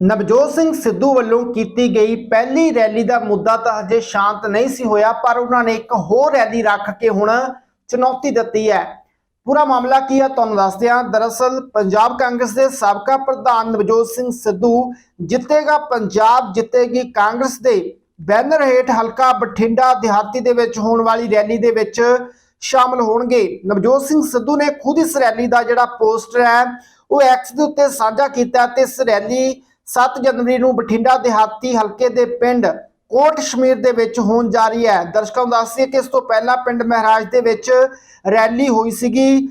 ਨਵਜੋਤ ਸਿੰਘ ਸਿੱਧੂ ਵੱਲੋਂ ਕੀਤੀ ਗਈ ਪਹਿਲੀ ਰੈਲੀ ਦਾ ਮੁੱਦਾ ਤਾਂ ਹਜੇ ਸ਼ਾਂਤ ਨਹੀਂ ਸੀ ਹੋਇਆ, ਪਰ ਉਹਨਾਂ ਨੇ ਇੱਕ ਹੋਰ ਰੈਲੀ ਰੱਖ ਕੇ ਹੁਣ ਚੁਣੌਤੀ ਦਿੱਤੀ ਹੈ। ਪੂਰਾ ਮਾਮਲਾ ਕੀ ਹੈ ਤੁਹਾਨੂੰ ਦੱਸਦੇ ਹਾਂ ਦਰਅਸਲ ਪੰਜਾਬ ਕਾਂਗਰਸ ਦੇ ਸਾਬਕਾ ਪ੍ਰਧਾਨ ਨਵਜੋਤ ਸਿੰਘ ਸਿੱਧੂ ਜਿੱਤੇਗਾ ਪੰਜਾਬ, ਜਿੱਤੇਗੀ ਕਾਂਗਰਸ ਦੇ ਬੈਨਰ ਹੇਠ ਹਲਕਾ ਬਠਿੰਡਾ ਦਿਹਾਤੀ ਦੇ ਵਿੱਚ ਹੋਣ ਵਾਲੀ ਰੈਲੀ ਦੇ ਵਿੱਚ ਸ਼ਾਮਲ ਹੋਣਗੇ। ਨਵਜੋਤ ਸਿੰਘ ਸਿੱਧੂ ਨੇ ਖੁਦ ਇਸ ਰੈਲੀ ਦਾ ਜਿਹੜਾ ਪੋਸਟਰ ਹੈ, ਉਹ ਐਕਸ ਦੇ ਉੱਤੇ ਸਾਂਝਾ ਕੀਤਾ ਤੇ ਇਸ ਰੈਲੀ 7 ਜਨਵਰੀ ਨੂੰ ਬਠਿੰਡਾ ਦਿਹਾਤੀ ਹਲਕੇ ਦੇ ਪਿੰਡ ਕੋਟ ਸ਼ਮੀਰ ਦੇ ਵਿੱਚ ਹੋਣ ਜਾ ਰਹੀ ਹੈ। ਦਰਸ਼ਕਾਂ ਨੂੰ ਦੱਸਦੀ ਕਿ ਇਸ ਤੋਂ ਪਹਿਲਾਂ ਪਿੰਡ ਮਹਾਰਾਜ ਦੇ ਵਿੱਚ ਰੈਲੀ ਹੋਈ ਸੀਗੀ।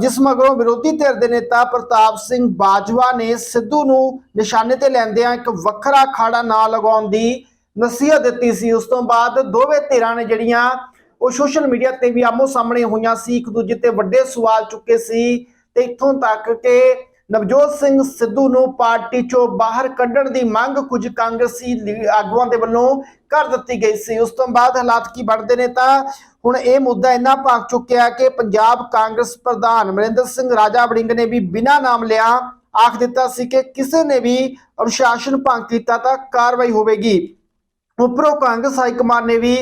ਜਿਸ ਮਗਰੋਂ ਵਿਰੋਧੀ ਧਿਰ ਦੇ ਨੇਤਾ ਪ੍ਰਤਾਪ ਸਿੰਘ ਬਾਜਵਾ ਨੇ ਸਿੱਧੂ ਨੂੰ ਨਿਸ਼ਾਨੇ ਤੇ ਲੈਂਦਿਆਂ ਇੱਕ ਵੱਖਰਾ ਖਾੜਾ ਨਾ ਲਗਾਉਣ ਦੀ ਨਸੀਹਤ ਦਿੱਤੀ ਸੀ। ਉਸ ਤੋਂ ਬਾਅਦ ਦੋਵੇਂ ਧਿਰਾਂ ਨੇ ਜਿਹੜੀਆਂ ਉਹ ਸੋਸ਼ਲ ਮੀਡੀਆ ਤੇ ਵੀ ਆਮੋ ਸਾਹਮਣੇ ਹੋਈਆਂ ਸੀ, ਇੱਕ ਦੂਜੇ ਤੇ ਵੱਡੇ ਸਵਾਲ ਚੁੱਕੇ ਸੀ ਤੇ ਇੱਥੋਂ ਤੱਕ ਕਿ ਨਵਜੋਤ ਸਿੰਘ ਸਿੱਧੂ ਨੂੰ ਪਾਰਟੀ ਚੋਂ ਬਾਹਰ ਕੱਢਣ ਦੀ ਮੰਗ ਕੁਝ ਕਾਂਗਰਸੀ ਆਗੂਆਂ ਦੇ ਵੱਲੋਂ ਕਰ ਦਿੱਤੀ ਗਈ ਸੀ। ਉਸ ਤੋਂ ਬਾਅਦ ਹਾਲਾਤ ਕੀ ਬਣਦੇ ਨੇ ਤਾਂ ਹੁਣ ਇਹ ਮੁੱਦਾ ਇੰਨਾ ਭਾਗ ਚੁੱਕਿਆ ਕਿ ਪੰਜਾਬ ਕਾਂਗਰਸ ਪ੍ਰਧਾਨ ਅਮਰਿੰਦਰ ਸਿੰਘ ਰਾਜਾ ਵੜਿੰਗ ਨੇ ਵੀ ਬਿਨਾਂ ਨਾਮ ਲਿਆ ਆਖ ਦਿੱਤਾ ਸੀ ਕਿ ਕਿਸੇ ਨੇ ਵੀ ਅਨੁਸ਼ਾਸਨ ਭੰਗ ਕੀਤਾ ਤਾਂ ਕਾਰਵਾਈ ਹੋਵੇਗੀ। ਉਪਰੋਂ ਕਾਂਗਰਸ ਹਾਈ ਕਮਾਂਡ ਨੇ ਵੀ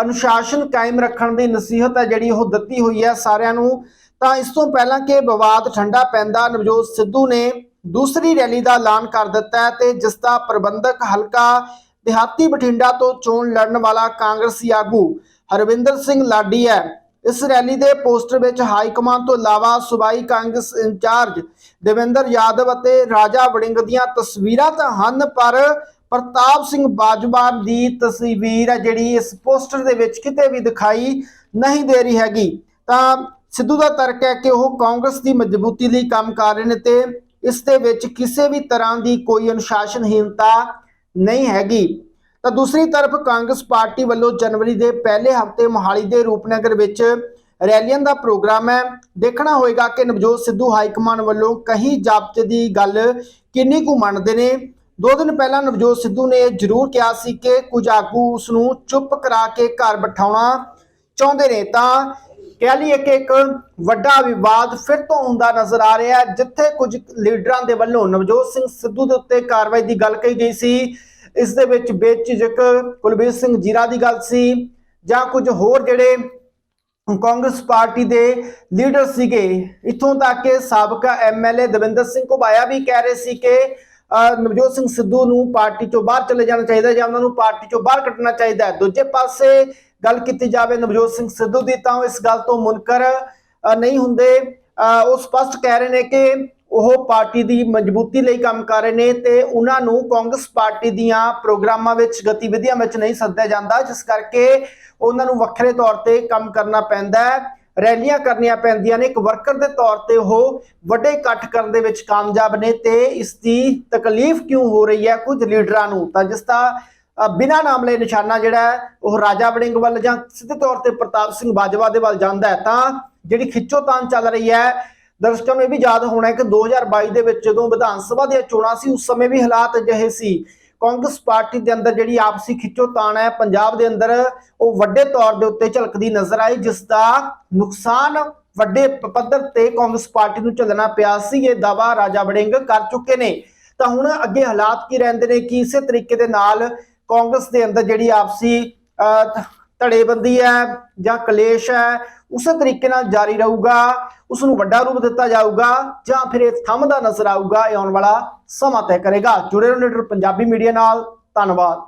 ਅਨੁਸ਼ਾਸਨ ਕਾਇਮ ਰੱਖਣ ਦੀ ਨਸੀਹਤ ਹੈ ਜਿਹੜੀ ਉਹ ਦਿੱਤੀ ਹੋਈ ਹੈ। ਸਾਰਿਆਂ ਨੂੰ ਤਾਂ ਇਸ ਤੋਂ ਪਹਿਲਾਂ ਕਿ ਵਿਵਾਦ ਠੰਡਾ ਪੈਂਦਾ, ਨਵਜੋਤ ਸਿੱਧੂ ਨੇ ਦੂਸਰੀ ਰੈਲੀ ਦਾ ਐਲਾਨ ਕਰ ਦਿੱਤਾ ਤੇ ਜਿਸ ਦਾ ਪ੍ਰਬੰਧਕ ਹਲਕਾ ਦਿਹਾਤੀ ਬਠਿੰਡਾ ਤੋਂ ਚੋਣ ਲੜਨ ਵਾਲਾ ਕਾਂਗਰਸੀ ਆਗੂ ਹਰਵਿੰਦਰ ਸਿੰਘ ਲਾਡੀ ਹੈ। ਇਸ ਰੈਲੀ ਦੇ ਪੋਸਟਰ ਵਿੱਚ ਹਾਈ ਕਮਾਂਡ ਤੋਂ ਇਲਾਵਾ ਸੂਬਾਈ ਕਾਂਗਰਸ ਇੰਚਾਰਜ ਦੇਵਿੰਦਰ ਯਾਦਵ ਅਤੇ ਰਾਜਾ ਵੜਿੰਗ ਦੀਆਂ ਤਸਵੀਰਾਂ ਤਾਂ ਹਨ, ਪਰ ਪ੍ਰਤਾਪ ਸਿੰਘ ਬਾਜਵਾ ਦੀ ਤਸਵੀਰ ਹੈ ਜਿਹੜੀ ਇਸ ਪੋਸਟਰ ਦੇ ਵਿੱਚ ਕਿਤੇ ਵੀ ਦਿਖਾਈ ਨਹੀਂ ਦੇ ਰਹੀ ਹੈਗੀ। ਤਾਂ ਸਿੱਧੂ ਦਾ ਤਰਕ ਹੈ ਕਿ ਉਹ ਕਾਂਗਰਸ ਦੀ ਮਜ਼ਬੂਤੀ ਲਈ ਕੰਮ ਕਰ ਰਹੇ ਨੇ ਤੇ ਇਸ ਦੇ ਵਿੱਚ ਕਿਸੇ ਵੀ ਤਰ੍ਹਾਂ ਦੀ ਕੋਈ ਅਨੁਸ਼ਾਸਨਹੀਨਤਾ ਨਹੀਂ ਹੈਗੀ। ਤਾਂ ਦੂਸਰੀ ਤਰਫ ਕਾਂਗਰਸ ਪਾਰਟੀ ਵੱਲੋਂ ਜਨਵਰੀ ਦੇ ਪਹਿਲੇ ਹਫ਼ਤੇ ਮੋਹਾਲੀ ਦੇ ਰੂਪਨਗਰ ਵਿੱਚ ਰੈਲੀਆਂ ਦਾ ਪ੍ਰੋਗਰਾਮ ਹੈ। ਦੇਖਣਾ ਹੋਏਗਾ ਕਿ ਨਵਜੋਤ ਸਿੱਧੂ ਹਾਈ ਕਮਾਂਡ ਵੱਲੋਂ ਕਹੀ ਜਾਬਤੇ ਦੀ ਗੱਲ ਕਿੰਨੀ ਕੁ ਮੰਨਦੇ ਨੇ। ਦੋ ਦਿਨ ਪਹਿਲਾਂ ਨਵਜੋਤ ਸਿੱਧੂ ਨੇ ਜ਼ਰੂਰ ਕਿਹਾ ਸੀ ਕਿ ਕੁਝ ਆਗੂ ਉਸ ਨੂੰ ਚੁੱਪ ਕਰਾ ਕੇ ਘਰ ਬਿਠਾਉਣਾ ਚਾਹੁੰਦੇ ਨੇ। ਤਾਂ ਕਹਿ ਲਈਏ ਕਿ ਇੱਕ ਵੱਡਾ ਵਿਵਾਦ ਫਿਰ ਤੋਂ ਹੁੰਦਾ ਨਜ਼ਰ ਆ ਰਿਹਾ ਹੈ ਜਿੱਥੇ ਕੁਝ ਲੀਡਰਾਂ ਦੇ ਵੱਲੋਂ ਨਵਜੋਤ ਸਿੰਘ ਸਿੱਧੂ ਦੇ ਉੱਤੇ ਕਾਰਵਾਈ ਦੀ ਗੱਲ ਕਹੀ ਗਈ ਸੀ। ਇਸ ਦੇ ਵਿੱਚ ਬੇਝਿਜਕ ਕੁਲਬੀਰ ਸਿੰਘ ਜੀਰਾ ਦੀ ਗੱਲ ਸੀ ਜਾਂ ਕੁਝ ਹੋਰ ਜਿਹੜੇ ਕਾਂਗਰਸ ਪਾਰਟੀ ਦੇ ਲੀਡਰ ਸੀਗੇ। ਇਥੋਂ ਤੱਕ ਕਿ ਸਾਬਕਾ ਐਮਐਲਏ ਦਵਿੰਦਰ ਸਿੰਘ ਘੁਬਾਇਆ ਵੀ ਕਹਿ ਰਹੇ ਸੀ ਕਿ ਅਹ, ਨਵਜੋਤ ਸਿੰਘ ਸਿੱਧੂ ਨੂੰ ਪਾਰਟੀ ਚੋਂ ਬਾਹਰ ਚਲੇ ਜਾਣਾ ਚਾਹੀਦਾ ਜਾਂ ਉਹਨਾਂ ਨੂੰ ਪਾਰਟੀ ਚੋਂ ਬਾਹਰ ਕੱਢਣਾ ਚਾਹੀਦਾ ਦੂਜੇ ਪਾਸੇ ਗੱਲ ਕੀਤੀ ਜਾਵੇ ਨਵਜੋਤ ਸਿੰਘ ਸਿੱਧੂ ਦੀ, ਤਾਂ ਇਸ ਗੱਲ ਤੋਂ ਮੁਨਕਰ ਨਹੀਂ ਹੁੰਦੇ। ਉਹ ਸਪਸ਼ਟ ਕਹਿ ਰਹੇ ਨੇ ਕਿ ਉਹ ਪਾਰਟੀ ਦੀ ਮਜ਼ਬੂਤੀ ਲਈ ਕੰਮ ਕਰ ਰਹੇ ਨੇ ਤੇ ਉਹਨਾਂ ਨੂੰ ਕਾਂਗਰਸ ਪਾਰਟੀ ਦੀਆਂ ਪ੍ਰੋਗਰਾਮਾਂ ਵਿੱਚ ਗਤੀਵਿਧੀਆਂ ਵਿੱਚ ਨਹੀਂ ਸੱਦਿਆ ਜਾਂਦਾ, ਜਿਸ ਕਰਕੇ ਉਹਨਾਂ ਨੂੰ ਵੱਖਰੇ ਤੌਰ ਤੇ ਕੰਮ ਕਰਨਾ ਪੈਂਦਾ ਹੈ। ਰੈਲੀਆਂ ਕਰਨੀਆਂ ਪੈਂਦੀਆਂ ਨੇ। ਇੱਕ ਵਰਕਰ ਦੇ ਤੌਰ ਤੇ ਉਹ ਵੱਡੇ ਇਕੱਠ ਕਰਨ ਦੇ ਵਿੱਚ ਕਾਮਯਾਬ ਨੇ ਤੇ ਇਸ ਦੀ ਤਕਲੀਫ ਕਿਉਂ ਹੋ ਰਹੀ ਹੈ ਕੁਝ ਲੀਡਰਾਂ ਨੂੰ? ਤਾਂ ਜਿਸ ਦਾ ਬਿਨਾਂ ਨਾਮ ਲਏ ਨਿਸ਼ਾਨਾ ਜਿਹੜਾ ਹੈ, ਉਹ ਰਾਜਾ ਵੜਿੰਗ ਵੱਲ ਜਾਂ ਸਿੱਧੇ ਤੌਰ ਤੇ ਪ੍ਰਤਾਪ ਸਿੰਘ ਬਾਜਵਾ ਦੇ ਵੱਲ ਜਾਂਦਾ ਹੈ। ਤਾਂ ਜਿਹੜੀ ਖਿੱਚੋਤਾਣ ਚੱਲ ਰਹੀ ਹੈ, ਦਰਸ਼ਕਾਂ ਨੂੰ ਇਹ ਵੀ ਯਾਦ ਹੋਣਾ ਹੈ ਕਿ 2022 ਦੇ ਵਿੱਚ ਜਦੋਂ ਵਿਧਾਨ ਸਭਾ ਦੀਆਂ ਚੋਣਾਂ ਸੀ, ਉਸ ਸਮੇਂ ਵੀ ਹਾਲਾਤ ਅਜਿਹੇ ਸੀ। ਕਾਂਗਰਸ ਪਾਰਟੀ ਦੇ ਅੰਦਰ ਜਿਹੜੀ ਆਪਸੀ ਖਿੱਚੋਤਾਣ ਹੈ, ਪੰਜਾਬ ਦੇ ਅੰਦਰ ਉਹ ਵੱਡੇ ਤੌਰ ਦੇ ਉੱਤੇ ਝਲਕਦੀ ਨਜ਼ਰ ਆਈ, ਜਿਸ ਦਾ ਨੁਕਸਾਨ ਵੱਡੇ ਪੱਧਰ ਤੇ ਕਾਂਗਰਸ ਪਾਰਟੀ ਨੂੰ ਝੱਲਣਾ ਪਿਆ ਸੀ। ਇਹ ਦਾਵਾ ਰਾਜਾ ਵੜਿੰਗ ਕਰ ਚੁੱਕੇ ਨੇ। ਤਾਂ ਹੁਣ ਅੱਗੇ ਹਾਲਾਤ ਕੀ ਰਹਿੰਦੇ ਨੇ, ਕਿ ਇਸੇ ਤਰੀਕੇ ਦੇ ਨਾਲ ਕਾਂਗਰਸ ਦੇ ਅੰਦਰ ਜਿਹੜੀ ਆਪਸੀ ਅਹ, ਧੜੇਬੰਦੀ ਹੈ ਜਾਂ ਕਲੇਸ਼ ਹੈ ਉਸੇ ਤਰੀਕੇ ਨਾਲ ਜਾਰੀ ਰਹੂਗਾ ਉਸ ਨੂੰ ਵੱਡਾ ਰੂਪ ਦਿੱਤਾ ਜਾਊਗਾ ਜਾਂ ਫਿਰ ਇਹ ਥੰਮਦਾ ਨਜ਼ਰ ਆਊਗਾ ਇਹ ਆਉਣ ਵਾਲਾ ਸਮਾਂ ਤੈਅ ਕਰੇਗਾ। ਜੁੜੇ ਰਹੋ ਲੀਡਰ ਪੰਜਾਬੀ ਮੀਡੀਆ ਨਾਲ ਧੰਨਵਾਦ।